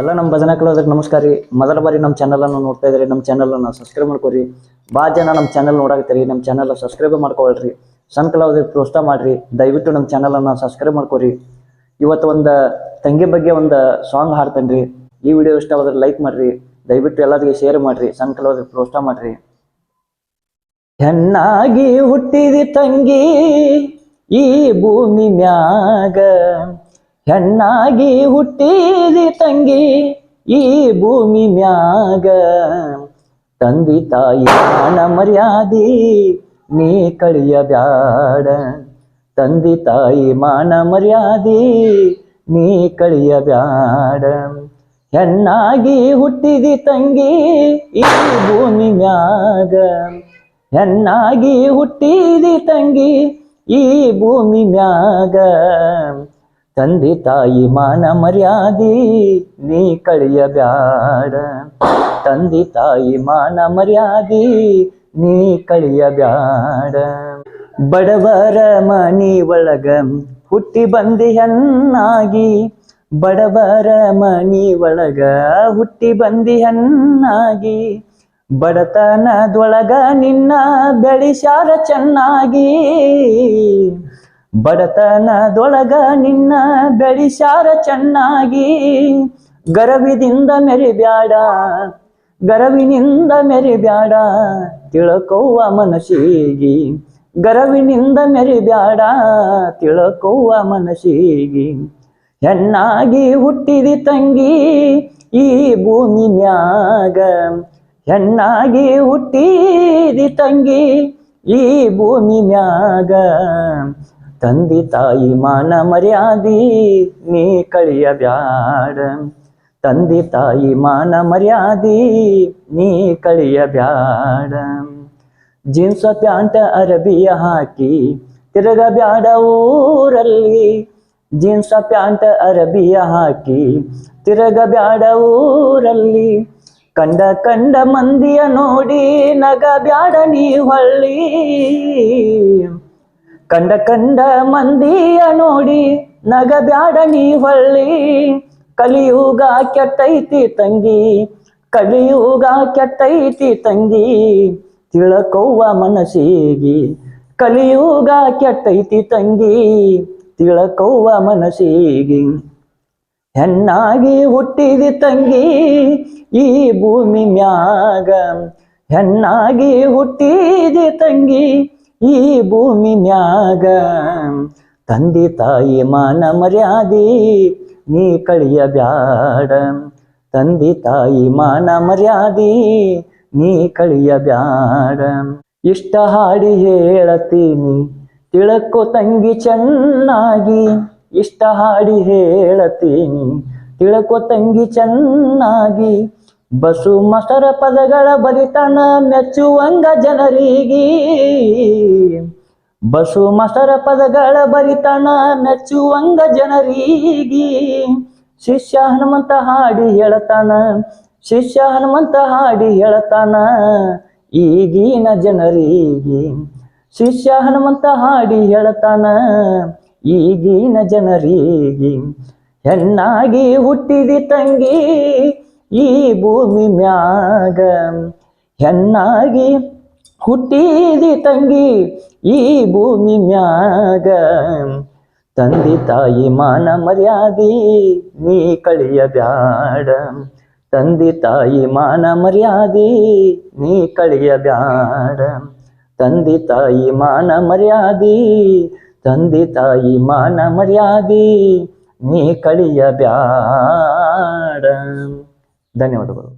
ಎಲ್ಲ ನಮ್ಮ ಭಜನಾ ಕಲಾವಿದರಿಗೆ ನಮಸ್ಕಾರ ರೀ. ಮೊದಲ ಬಾರಿ ನಮ್ಮ ಚಾನಲನ್ನು ನೋಡ್ತಾ ಇದ್ರಿ ನಮ್ಮ ಚಾನಲನ್ನು ಸಬ್ಸ್ಕ್ರೈಬ್ ಮಾಡ್ಕೊರಿ ಭಾಳ ಜನ ನಮ್ಮ ಚಾನಲ್ ನೋಡಾಕತ್ತೀರಿ, ನಮ್ಮ ಚಾನಲ್ ಸಬ್ಸ್ಕ್ರೈಬ್ ಮಾಡ್ಕೊಳ್ರಿ. ಸಣ್ಣ ಕಲಾವಿದರಿಗೆ ಪ್ರೋತ್ಸಾಹ ಮಾಡ್ರಿ. ದಯವಿಟ್ಟು ನಮ್ಮ ಚಾನಲನ್ನು ಸಬ್ಸ್ಕ್ರೈಬ್ ಮಾಡ್ಕೊರಿ ಇವತ್ತು ಒಂದು ತಂಗಿ ಬಗ್ಗೆ ಒಂದು ಸಾಂಗ್ ಹಾಡ್ತೇನೆ ರೀ. ಈ ವಿಡಿಯೋ ಇಷ್ಟವಾದ್ರೆ ಲೈಕ್ ಮಾಡ್ರಿ. ದಯವಿಟ್ಟು ಎಲ್ಲರಿಗೆ ಶೇರ್ ಮಾಡ್ರಿ. ಸಣ್ಣ ಕಲಾವಿದರಿಗೆ ಪ್ರೋತ್ಸಾಹ ಮಾಡ್ರಿ. ಹೆಣ್ಣಾಗಿ ಹುಟ್ಟಿದಿ ತಂಗಿ, ಈ ಭೂಮಿ ಮ್ಯಾಗ ಹೆಣ್ಣಾಗಿ ಹುಟ್ಟಿದಿ ತಂಗಿ, ಈ ಭೂಮಿ ಮ್ಯಾಗ ತಂದಿ ತಾಯಿ ಮಾನ ಮರ್ಯಾದಿ ನೀ ಕಳಿಯ ಬ್ಯಾಡ ತಂದಿ ತಾಯಿ ಮಾನ ಮರ್ಯಾದಿ ನೀ ಕಳಿಯ ಬ್ಯಾಡ ಹೆಣ್ಣಾಗಿ ಹುಟ್ಟಿದಿ ತಂಗಿ, ಈ ಭೂಮಿ ಮ್ಯಾಗ ಹೆಣ್ಣಾಗಿ ಹುಟ್ಟಿದಿ ತಂಗಿ, ಈ ಭೂಮಿ ಮ್ಯಾಗ ತಂದೆ ತಾಯಿ ಮಾನ ಮರ್ಯಾದಿ, ನೀ ಕಳಿಯಬ್ಯಾಡ. ತಂದೆ ತಾಯಿ ಮಾನ ಮರ್ಯಾದಿ, ನೀ ಕಳಿಯಬ್ಯಾಡ. ಬಡವರ ಮನಿ ಒಳಗ ಹುಟ್ಟಿ ಬಂದಿ ಹೆಣ್ಣಾಗಿ. ಬಡವರ ಮನಿ ಒಳಗ ಹುಟ್ಟಿ ಬಂದಿ ಹನ್ನಾಗಿ ಬಡತನದೊಳಗ ನಿನ್ನ ಬೆಳಿಸಾರ ಚೆನ್ನಾಗಿ. ಬಡತನದೊಳಗ ನಿನ್ನ ಬೆಳಿಸಾರ ಚೆನ್ನಾಗಿ. ಗರವಿದಿಂದ ಮೆರಿಬ್ಯಾಡ, ಗರವಿನಿಂದ ಮೆರಿಬ್ಯಾಡ, ತಿಳಕೋವ ಮನಸ್ಸಿಗಿ. ಗರವಿನಿಂದ ಮೆರಿಬ್ಯಾಡ, ತಿಳಕೋವ ಮನಸ್ಸಿಗಿ. ಹೆಣ್ಣಾಗಿ ಹುಟ್ಟಿದಿ ತಂಗಿ ಈ ಭೂಮಿ ಮ್ಯಾಗ. ಹೆಣ್ಣಾಗಿ ಹುಟ್ಟಿದಿ ತಂಗಿ ಈ ಭೂಮಿ ಮ್ಯಾಗ. ತಂದಿ ತಾಯಿ ಮಾನ ಮರ್ಯಾದಿ ನೀ ಕಳಿಯಬ್ಯಾಡ ತಂದಿ ತಾಯಿ ಮಾನ ಮರ್ಯಾದಿ ನೀ ಕಳಿಯಬ್ಯಾಡ ಜೀನ್ಸ ಪ್ಯಾಂಟ್ ಅರಬಿಯ ಹಾಕಿ ತಿರುಗಬ್ಯಾಡ ಊರಲ್ಲಿ. ಜೀನ್ಸ ಪ್ಯಾಂಟ್ ಅರಬಿಯ ಹಾಕಿ ತಿರುಗಬ್ಯಾಡ ಊರಲ್ಲಿ. ಕಂಡ ಕಂಡ ಮಂದಿಯ ನೋಡಿ ನಗ ಬ್ಯಾಡ ನೀ ಹೊಳ್ಳಿ. ಕಂಡ ಕಂಡ ಮಂದಿಯ ನೋಡಿ ನಗ ಬ್ಯಾಡ ನೀ ಹೊಳ್ಳಿ. ಕಲಿಯುಗ ಕೆಟ್ಟೈತಿ ತಂಗಿ, ಕಲಿಯುಗ ಕೆಟ್ಟೈತಿ ತಂಗಿ. ತಿಳಕವ್ವ ಮನಸ್ಸಿಗೆ, ಕಲಿಯುಗ ಕೆಟ್ಟೈತಿ ತಂಗಿ. ತಿಳಕವ್ವ ಮನಸ್ಸಿಗೆ, ಹೆಣ್ಣಾಗಿ ಹುಟ್ಟಿದಿ ತಂಗಿ. ಈ ಭೂಮಿ ಮ್ಯಾಗ ಹೆಣ್ಣಾಗಿ ಹುಟ್ಟಿದಿ ತಂಗಿ. ಈ ಭೂಮಿ ಮ್ಯಾಗ ತಂದೆ ತಾಯಿ ಮಾನ ಮರ್ಯಾದಿ ನೀ ಕಳಿಯ ಬ್ಯಾಡ ತಂದೆ ತಾಯಿ ಮಾನ ಮರ್ಯಾದಿ ನೀ ಕಳಿಯ ಬ್ಯಾಡ ಇಷ್ಟ ಹಾಡಿ ಹೇಳತೀನಿ, ತಿಳಕೋ ತಂಗಿ ಚೆನ್ನಾಗಿ. ಇಷ್ಟ ಹಾಡಿ ಹೇಳತೀನಿ, ತಿಳಕೋ ತಂಗಿ ಚೆನ್ನಾಗಿ. ಬಸು ಮಸರ ಪದಗಳ ಬಲಿತನ ಮೆಚ್ಚುವಂಗ ಜನರಿಗೆ. ಬಸು ಮಸರ ಪದಗಳ ಬರಿತನ ಮೆಚ್ಚುವಂಗ ಜನರಿಗೆ. ಶಿಷ್ಯ ಹನುಮಂತ ಹಾಡಿ ಹೇಳತಾನ, ಶಿಷ್ಯ ಹನುಮಂತ ಹಾಡಿ ಹೇಳತಾನ ಈಗಿನ ಜನರಿಗೆ. ಶಿಷ್ಯ ಹನುಮಂತ ಹಾಡಿ ಹೇಳತಾನ ಈಗಿನ ಜನರಿಗೆ. ಹೆಣ್ಣಾಗಿ ಹುಟ್ಟಿದಿ ತಂಗಿ ಈ ಭೂಮಿ ಮ್ಯಾಗ ಹೆಣ್ಣಾಗಿ ಹುಟ್ಟಿದಿ ತಂಗಿ ಈ ಭೂಮಿ ಮ್ಯಾಗ ತಂದೆ ತಾಯಿ ಮಾನ ಮರ್ಯಾದಿ ನೀ ಕಳಿಯ ಬ್ಯಾಡ ತಂದೆ ತಾಯಿ ಮಾನ ಮರ್ಯಾದಿ ನೀ ಕಳಿಯ ಬ್ಯಾಡ ತಂದೆ ತಾಯಿ ಮಾನ ಮರ್ಯಾದಿ ತಂದೆ ತಾಯಿ ಮಾನ ಮರ್ಯಾದಿ ನೀ ಕಳಿಯ ಬ್ಯಾಡ ಧನ್ಯವಾದಗಳು